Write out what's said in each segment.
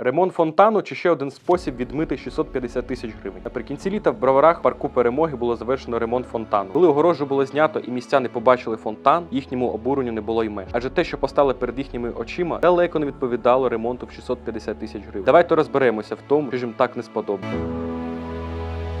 Ремонт фонтану чи ще один спосіб відмити 650 тисяч гривень. Наприкінці літа в броварах парку перемоги було завершено ремонт фонтану. Коли огорожу було знято і містяни побачили фонтан, їхньому обуренню не було й меж. Адже те, що постало перед їхніми очима, далеко не відповідало ремонту в 650 тисяч гривень. Давайте розберемося в тому, що їм так не сподобалося.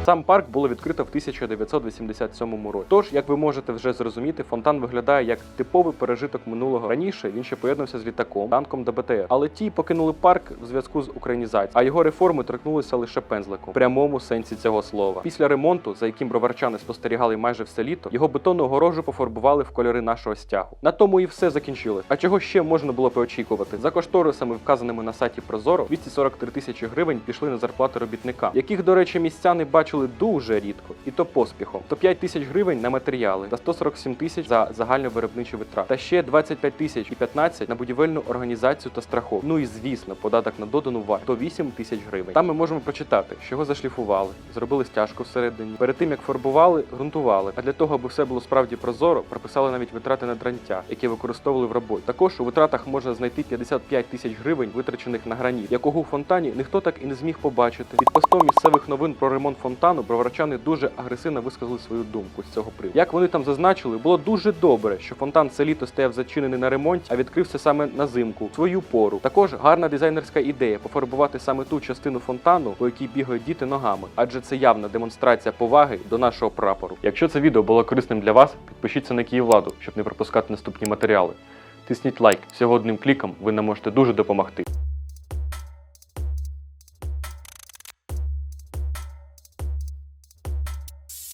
Сам парк було відкрито в 1987 році. Тож, як ви можете вже зрозуміти, фонтан виглядає як типовий пережиток минулого. Раніше він ще поєднався з літаком, танком та БТР. Але ті покинули парк в зв'язку з українізацією, а його реформи торкнулися лише пензликом в прямому сенсі цього слова. Після ремонту, за яким броварчани спостерігали майже все літо, його бетонну огорожу пофарбували в кольори нашого стягу. На тому і все закінчилось. А чого ще можна було поочікувати? За кошторисами, вказаними на сайті Прозоро, 243 тисячі гривень пішли на зарплати робітникам, яких, до речі, містяни бачили дуже рідко, і то поспіхом. 105 тисяч гривень на матеріали та 147 тисяч за загальновиробничі витрати. Та ще 25 тисяч і 15 на будівельну організацію та страховку. Ну і звісно, податок на додану вартість 108 тисяч гривень. Там ми можемо прочитати, що його зашліфували, зробили стяжку всередині. Перед тим як фарбували, ґрунтували. А для того, аби все було справді прозоро, прописали навіть витрати на дрантя, які використовували в роботі. Також у витратах можна знайти 55 тисяч гривень, витрачених на граніт, якого у фонтані ніхто так і не зміг побачити. Під постом місцевих новин про ремонт фонтану броварчани дуже агресивно висказали свою думку з цього приводу. Як вони там зазначили, було дуже добре, що фонтан це літо стояв зачинений на ремонт, а відкрився саме на зимку, свою пору. Також гарна дизайнерська ідея пофарбувати саме ту частину фонтану, по якій бігають діти ногами, адже це явна демонстрація поваги до нашого прапору. Якщо це відео було корисним для вас, підпишіться на Київладу, щоб не пропускати наступні матеріали. Тисніть лайк. Всього одним кліком ви нам можете дуже допомогти.